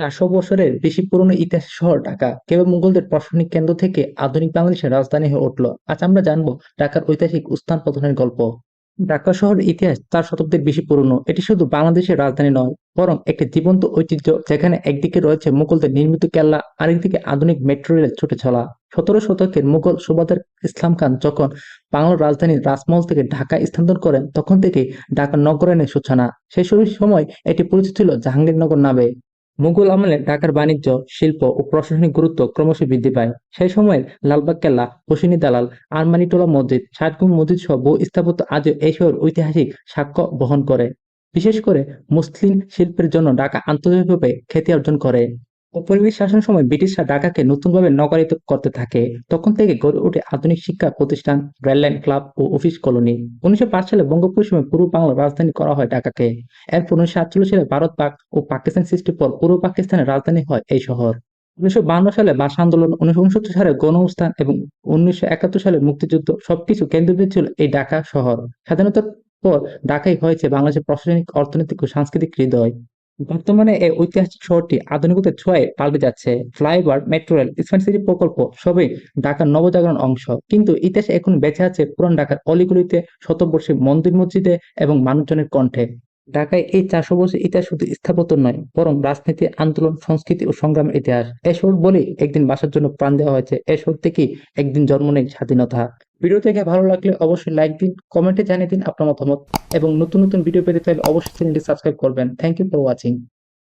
চারশো বছরের বেশি পুরনো ইতিহাস শহর ঢাকা। কেবল মুঘলদের প্রশাসনিক কেন্দ্র থেকে আধুনিক বাংলাদেশের রাজধানী হয়ে উঠল। আজ আমরা জানব ঢাকার ঐতিহাসিক উত্থান পতনের গল্প। ঢাকা শহরের ইতিহাস চার শতাব্দীর বেশি পুরনো। এটি শুধু বাংলাদেশের রাজধানী নয়, বরং একটি জীবন্ত ঐতিহ্য যেখানে একদিকে রয়েছে মুঘলদের নির্মিত কেল্লা, আরেকদিকে আধুনিক মেট্রো রেল ছুটে চলা। সতেরো শতকের মুঘল সুবাদার ইসলাম খান যখন বাংলার রাজধানী রাজমহল থেকে ঢাকা স্থানান্তর করেন, তখন থেকে ঢাকা নগরায়নের সূচনা। সেই সময় এটি পরিচিত ছিল জাহাঙ্গীরনগর নামে। মুঘল আমলে ঢাকার বাণিজ্য, শিল্প ও প্রশাসনিক গুরুত্ব ক্রমশ বৃদ্ধি পায়। সেই সময়ের লালবাগ কেল্লা, হোসেনি দালাল, আরমানিটোলা মসজিদ ষাটগুম মসজিদ সহ বহু স্থাপত্য আজও এই শহর ঐতিহাসিক সাক্ষ্য বহন করে। বিশেষ করে মুসলিম শিল্পের জন্য ঢাকা আন্তর্জাতিকভাবে খ্যাতি অর্জন করে। ঔপনিবেশিক শাসনের সময় ব্রিটিশরা ঢাকাকে নতুনভাবে নগরিত করতে থাকে। তখন থেকে গড়ে ওঠে আধুনিক শিক্ষা প্রতিষ্ঠান, রেললাইন ক্লাব ও অফিস কলোনি। উনিশশো পাঁচ সালে বঙ্গোপসাগর পূর্ব বাংলার রাজধানী করা হয় ঢাকাকে। এরপর উনিশশো আটচল্লিশ সালে ভারত, পাক ও পাকিস্তান সৃষ্টির পর পূর্ব পাকিস্তানের রাজধানী হয় এই শহর। উনিশশো বান্ন সালে ভাষা আন্দোলন, উনিশশো উনসত্তর সালে গণ অবস্থান এবং উনিশশো একাত্তর সালে মুক্তিযুদ্ধ সবকিছু কেন্দ্রবিন্দু ছিল এই ঢাকা শহর। স্বাধীনতার পর ঢাকাই হয়েছে বাংলাদেশের প্রশাসনিক, অর্থনৈতিক ও সাংস্কৃতিক হৃদয়। বর্তমানে এই ঐতিহাসিক শহরটি আধুনিকতার ছোঁয়ায় পাল্টে যাচ্ছে। Flyover, metro rail, smart city প্রকল্প সবই ঢাকার নবজাগরণ অংশ। কিন্তু ইতিহাসে এখন বেঁচে আছে পুরান ঢাকার অলিগুলিতে শতবর্ষী মন্দির মসজিদে এবং মানুষজনের কণ্ঠে। ঢাকায় এই চারশো বছর ইতিহাস শুধু স্থাপত্য নয়, বরং রাজনীতি, আন্দোলন, সংস্কৃতি ও সংগ্রামের ইতিহাস। এ শহর বলেই একদিন বাসার জন্য প্রাণ দেওয়া হয়েছে। এ শহর থেকেই একদিন জন্ম নেই স্বাধীনতা? ভিডিও থেকে ভালো লাগলে অবশ্যই লাইক দিন কমেন্টে জানিয়ে দিন আপনার মতামত। এবং নতুন নতুন ভিডিও পেতে চাইলে অবশ্যই চ্যানেলটি সাবস্ক্রাইব করবেন। Thank you for watching